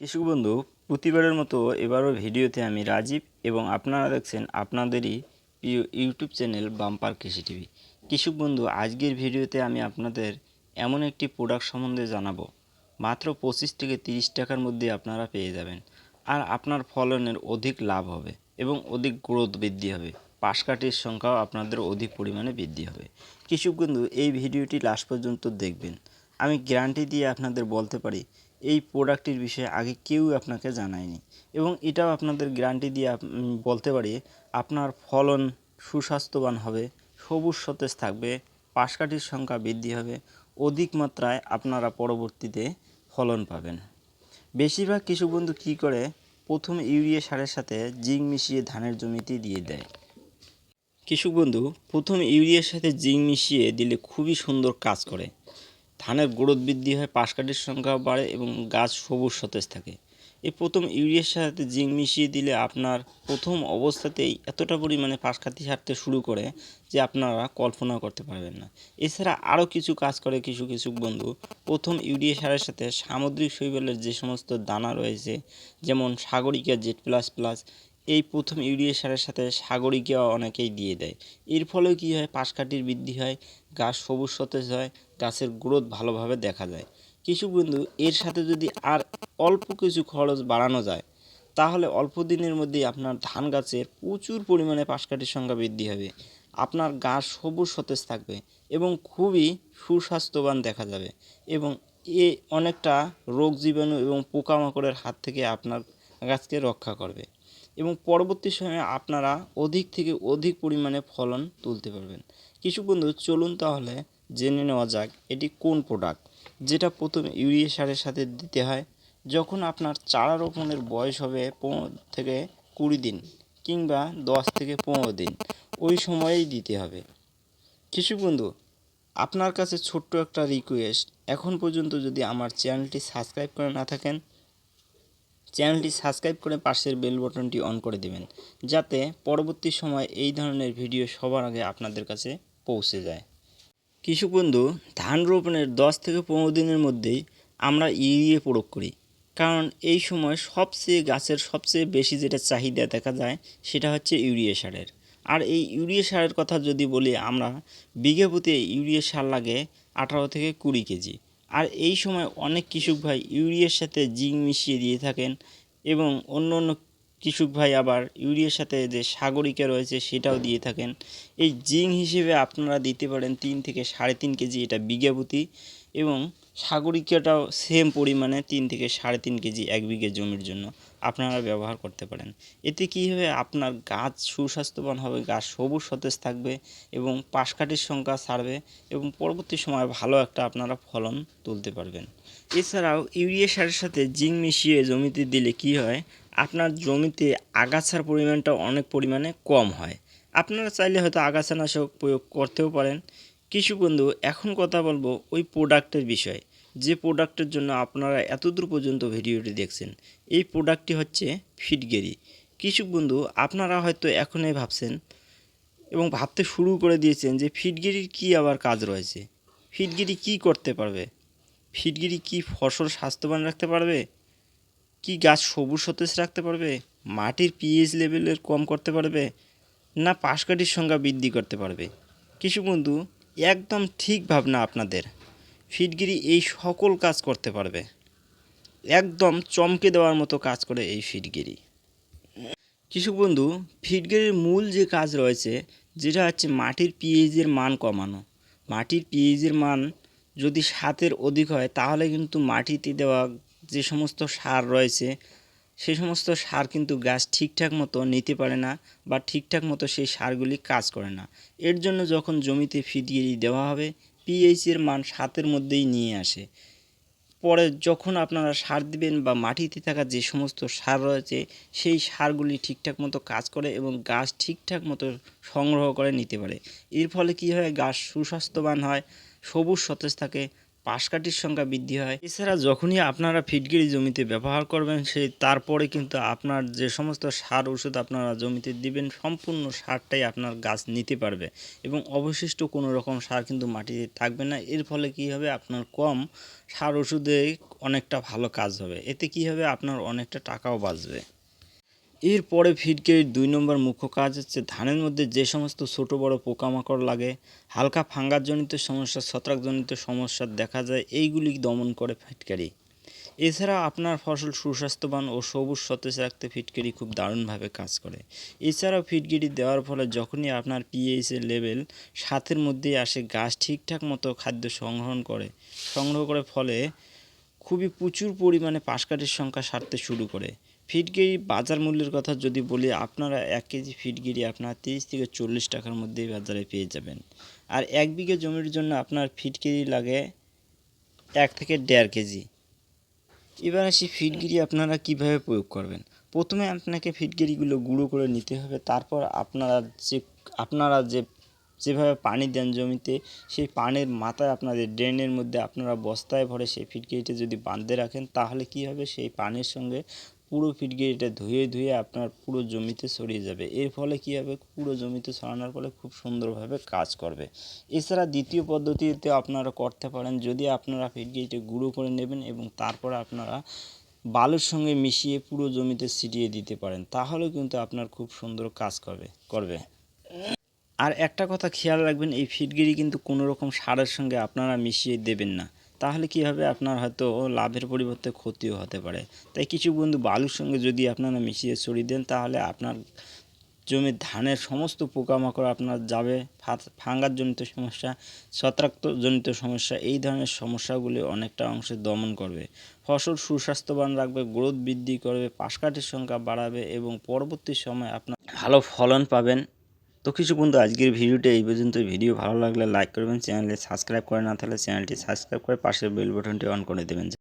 কৃষক বন্ধু, প্রতিবারের মতো এবারও ভিডিওতে আমি রাজীব এবং আপনারা দেখছেন আপনাদেরই প্রিয় YouTube channel bumper Krishi TV. কৃষক বন্ধু, আজকের ভিডিওতে আমি আপনাদের এমন একটি প্রোডাক্ট সম্বন্ধে জানাব। মাত্র পঁচিশ থেকে তিরিশ টাকার মধ্যে আপনারা পেয়ে যাবেন। আর আপনার ফলনের অধিক লাভ হবে এবং অধিক গ্রোথ বৃদ্ধি হবে। পাশ কাঠির সংখ্যাও আপনাদের অধিক পরিমাণে বৃদ্ধি হবে। কৃষক বন্ধু, এই ভিডিওটি লাস্ট পর্যন্ত দেখবেন। আমি গ্যারান্টি দিয়ে আপনাদের বলতে পারি এই প্রোডাক্টটির বিষয়ে আগে কেউ আপনাকে জানায়নি। এবং এটাও আপনাদের গ্যারান্টি দিয়ে বলতে পারি, আপনার ফলন সুস্বাস্থ্যবান হবে, সবুজ সতেজ থাকবে, পাশকাঠির সংখ্যা বৃদ্ধি হবে, অধিক মাত্রায় আপনারা পরবর্তীতে ফলন পাবেন। বেশিরভাগ কৃষক বন্ধু কী করে? প্রথম ইউরিয়া সারের সাথে জিঙ্ক মিশিয়ে ধানের জমিতে দিয়ে দেয়। কৃষক বন্ধু প্রথম ইউরিয়ার সাথে জিং মিশিয়ে দিলে খুবই সুন্দর কাজ করে। ধানের গ্রোথ বৃদ্ধি হয়, পাশকাঠির সংখ্যা বাড়ে এবং গাছ সবুজ সতেজ থাকে। এই প্রথম ইউরিয়ার সাথে জিঙ্ক মিশিয়ে দিলে আপনার প্রথম অবস্থাতেই এতটা পরিমাণে পাশকাঠি ছাড়তে শুরু করে যে আপনারা কল্পনা করতে পারবেন না। এছাড়া আরও কিছু কাজ করে কিছু কিছু বন্ধু। প্রথম ইউরিয়া সারের সাথে সামুদ্রিক শৈবালের যে সমস্ত দানা রয়েছে, যেমন সাগরিকা জেড প্লাস প্লাস, এই প্রথম ইউরিয়া সারের সাথে সাগরিকা অনেকেই দিয়ে দেয়। এর ফলে কী হয়, পাশকাঠির বৃদ্ধি হয়, গাছ সবুজ সতেজ হয় গাছের গ্রোথ ভালোভাবে দেখা যায়। কিছু বন্ধু এর সাথে যদি আর অল্প কিছু খরচ বাড়ানো যায়, তাহলে অল্প দিনের মধ্যেই আপনার ধান গাছের প্রচুর পরিমাণে পাশকাঠির সংখ্যা বৃদ্ধি হবে। আপনার গাছ সবুজ সতেজ থাকবে এবং খুবই সুস্বাস্থ্যবান দেখা যাবে এবং এ অনেকটা রোগ জীবাণু এবং পোকামাকড়ের হাত থেকে আপনার গাছকে রক্ষা করবে এবং পরবর্তী সময়ে আপনারা অধিক থেকে অধিক পরিমাণে ফলন তুলতে পারবেন। কিছু বন্ধু চলুন তাহলে জেনে নেওয়া যাক এটি কোন প্রোডাক্ট যেটা প্রথম ইউরিয়া সারের সাথে দিতে হয়, যখন আপনার চারা রোপণের বয়স হবে পনেরো থেকে কুড়ি দিন কিংবা দশ থেকে পনেরো দিন, ওই সময়েই দিতে হবে। কিছু বন্ধু, আপনার কাছে ছোট্ট একটা রিকোয়েস্ট এখন পর্যন্ত যদি আমার চ্যানেলটি সাবস্ক্রাইব করে না থাকেন, চ্যানেলটি সাবস্ক্রাইব করে পাশের বেল বটনটি অন করে দেবেন, যাতে পরবর্তী সময় এই ধরনের ভিডিও সবার আগে আপনাদের কাছে পৌঁছে যায়। কৃষক বন্ধু ধান রোপণের দশ থেকে পনেরো দিনের মধ্যেই আমরা ইউরিয়া প্রয়োগ করি। কারণ এই সময় সবচেয়ে গাছের সবচেয়ে বেশি যেটা চাহিদা দেখা যায় সেটা হচ্ছে ইউরিয়া সারের। আর এই ইউরিয়া সারের কথা যদি বলি আমরা, বিঘা প্রতি ইউরিয়া সার লাগে আঠারো থেকে কুড়ি কেজি। আর এই সময় অনেক কৃষক ভাই ইউরিয়ার সাথে জিঙ্ক মিশিয়ে দিয়ে থাকেন এবং অন্য অন্য কৃষক ভাই আবার ইউরিয়ার সাথে যে সাগরিকা রয়েছে সেটাও দিয়ে থাকেন। এই জিং হিসেবে আপনারা দিতে পারেন তিন থেকে সাড়ে তিন কেজি এটা বিঘাপতি এবং সাগরিকাটাও সেম পরিমাণে তিন থেকে সাড়ে তিন কেজি এক বিঘে জমির জন্য। আপনারা ব্যবহার করতে পারেন। এতে কী হবে? আপনার গাছ সুস্বাস্থ্যবান হবে, গাছ সবুজ সতেজ থাকবে এবং পাশকাঠির সংখ্যা ছাড়বে এবং পরবর্তী সময় ভালো একটা আপনারা ফলন তুলতে পারবেন। এছাড়াও ইউরিয়া সারের সাথে জিঙ্ক মিশিয়ে জমিতে দিলে কি হয়? আপনার জমিতে আগাছার পরিমাণটা অনেক পরিমাণে কম হয়। আপনারা চাইলে হয়তো আগাছানাশক প্রয়োগ করতেও পারেন। কিছু বন্ধু এখন কথা বলব ওই প্রোডাক্টের বিষয়ে। যে প্রোডাক্টের জন্য আপনারা এতদূর পর্যন্ত ভিডিওটি দেখছেন, এই প্রোডাক্টটি হচ্ছে ফিটগেরি। কৃষক বন্ধু, আপনারা হয়তো এখনই ভাবছেন এবং ভাবতে শুরু করে দিয়েছেন যে ফিটগিরির কী আবার কাজ রয়েছে। ফিটগিরি কী করতে পারবে? ফিটগিরি কি ফসল স্বাস্থ্যবান রাখতে পারবে? কি গাছ সবুজ সতেজ রাখতে পারবে? মাটির পিএইচ লেভেলের কম করতে পারবে? না পাশকাঠির সংখ্যা বৃদ্ধি করতে পারবে? কিছু বন্ধু, একদম ঠিক ভাবনা আপনাদের। ফিটগিরি এই সকল কাজ করতে পারবে। একদম চমকে দেওয়ার মতো কাজ করে এই ফিটগিরি। কৃষক বন্ধু, ফিটগিরির মূল যে কাজ রয়েছে, যেটা হচ্ছে মাটির পিএইচের মান কমানো। মাটির পিএইচের মান যদি সাতের অধিক হয়, তাহলে কিন্তু মাটিতে দেওয়া যে সমস্ত সার রয়েছে, সে সমস্ত সার কিন্তু গাছ ঠিকঠাক মতো নিতে পারে না বা ঠিকঠাক মতো সেই সারগুলি কাজ করে না। এর জন্য যখন জমিতে ফিটগিরি দেওয়া হবে পিএইচের মান সাতের মধ্যেই নিয়ে আসে। পরে যখন আপনারা সার দিবেন বা মাটিতে থাকা যে সমস্ত সার রয়েছে, সেই সারগুলি ঠিকঠাক মতো কাজ করে এবং গাছ ঠিকঠাক মতো সংগ্রহ করে নিতে পারে। এর ফলে কী হয়? গাছ সুস্বাস্থ্যবান হয়, সবুজ সতেজ থাকে পাশকাঠির সংখ্যা বৃদ্ধি হয়। এছাড়া যখনই আপনারা ফিটকিরি জমিতে ব্যবহার করবেন সেই তারপরে কিন্তু আপনার যে সমস্ত সার ওষুধ আপনারা জমিতে দিবেন, সম্পূর্ণ সারটাই আপনার গাছ নিতে পারবে এবং অবশিষ্ট কোনো রকম সার কিন্তু মাটিতে থাকবে না। এর ফলে কি হবে? আপনার কম সার ওষুধে অনেকটা ভালো কাজ হবে। এতে কি হবে? আপনার অনেকটা টাকাও বাঁচবে। এরপরে ফিটকিরির দুই নম্বর মুখ্য কাজ হচ্ছে ধানের মধ্যে যে সমস্ত ছোট বড় পোকামাকড় লাগে, হালকা ফাঙ্গাসজনিত সমস্যা, ছত্রাকজনিত সমস্যা দেখা যায়, এইগুলি দমন করে ফিটকারি। এছাড়া আপনার ফসল সুস্বাস্থ্যবান ও সবুজ সতেজ রাখতে ফিটকিরি খুব দারুণভাবে কাজ করে। এছাড়াও ফিটকিরি দেওয়ার ফলে যখনই আপনার পিএইচের লেভেল সাতের মধ্যেই আসে, গাছ ঠিকঠাক মতো খাদ্য সংগ্রহণ করে, সংগ্রহ করে ফলে খুবই প্রচুর পরিমাণে পাশকাঠির সংখ্যা সারতে শুরু করে। ফিটগিরি বাজার মূল্যের কথা যদি বলি, আপনারা এক কেজি ফিটগিরি আপনার তিরিশ থেকে চল্লিশ টাকার মধ্যেই বাজারে পেয়ে যাবেন। আর এক বিঘে জমির জন্য আপনার ফিটগিরি লাগে এক থেকে দেড় কেজি। এবার আসি ফিটগিরি আপনারা কীভাবে প্রয়োগ করবেন? প্রথমে আপনাকে ফিটগিরিগুলো গুঁড়ো করে নিতে হবে, তারপর আপনারা যে আপনারা যে, যেভাবে পানি দেন জমিতে, সেই পানির মাথায় আপনাদের ড্রেনের মধ্যে আপনারা বস্তায় ভরে সেই ফিটকিরিটা যদি বাঁধতে রাখেন, তাহলে কি হবে? সেই পানির সঙ্গে পুরো ফিটকিরিটা ধুয়ে ধুয়ে আপনার পুরো জমিতে ছড়িয়ে যাবে। এর ফলে কি হবে? পুরো জমিতে ছড়ানোর ফলে খুব সুন্দরভাবে কাজ করবে। এছাড়া দ্বিতীয় পদ্ধতিতে আপনারা করতে পারেন, যদি আপনারা ফিটকিরিটা গুঁড়ো করে নেবেন এবং তারপর আপনারা বালুর সঙ্গে মিশিয়ে পুরো জমিতে ছিটিয়ে দিতে পারেন, তাহলেও কিন্তু আপনার খুব সুন্দর কাজ করবে করবে। আর একটা কথা খেয়াল রাখবেন, এই ফিটগিরি কিন্তু কোনো রকম সারের সঙ্গে আপনারা মিশিয়ে দেবেন না। তাহলে কি হবে আপনার হয়তো লাভের পরিবর্তে ক্ষতিও হতে পারে? তাই কিছু বন্ধু বালুর সঙ্গে যদি আপনারা মিশিয়ে ছড়িয়ে দেন, তাহলে আপনার জমির ধানের সমস্ত পোকামাকড় আপনার যাবে। ফাঙ্গাসজনিত সমস্যা, ছত্রাকজনিত সমস্যা, এই ধরনের সমস্যাগুলি অনেকটা অংশে দমন করবে। ফসল সুস্বাস্থ্যবান রাখবে, গ্রোথ বৃদ্ধি করবে, পাশকাঠির সংখ্যা বাড়াবে এবং পরবর্তী সময় আপনার ভালো ফলন পাবেন। তো কিছু বন্ধু, আজকের ভিডিওটা এই পর্যন্ত ভিডিও ভালো লাগলে লাইক করবেন চ্যানেলে সাবস্ক্রাইব করে না থাকলে চ্যানেলটি সাবস্ক্রাইব করে পাশের বেল বাটনটি অন করে দেবেন।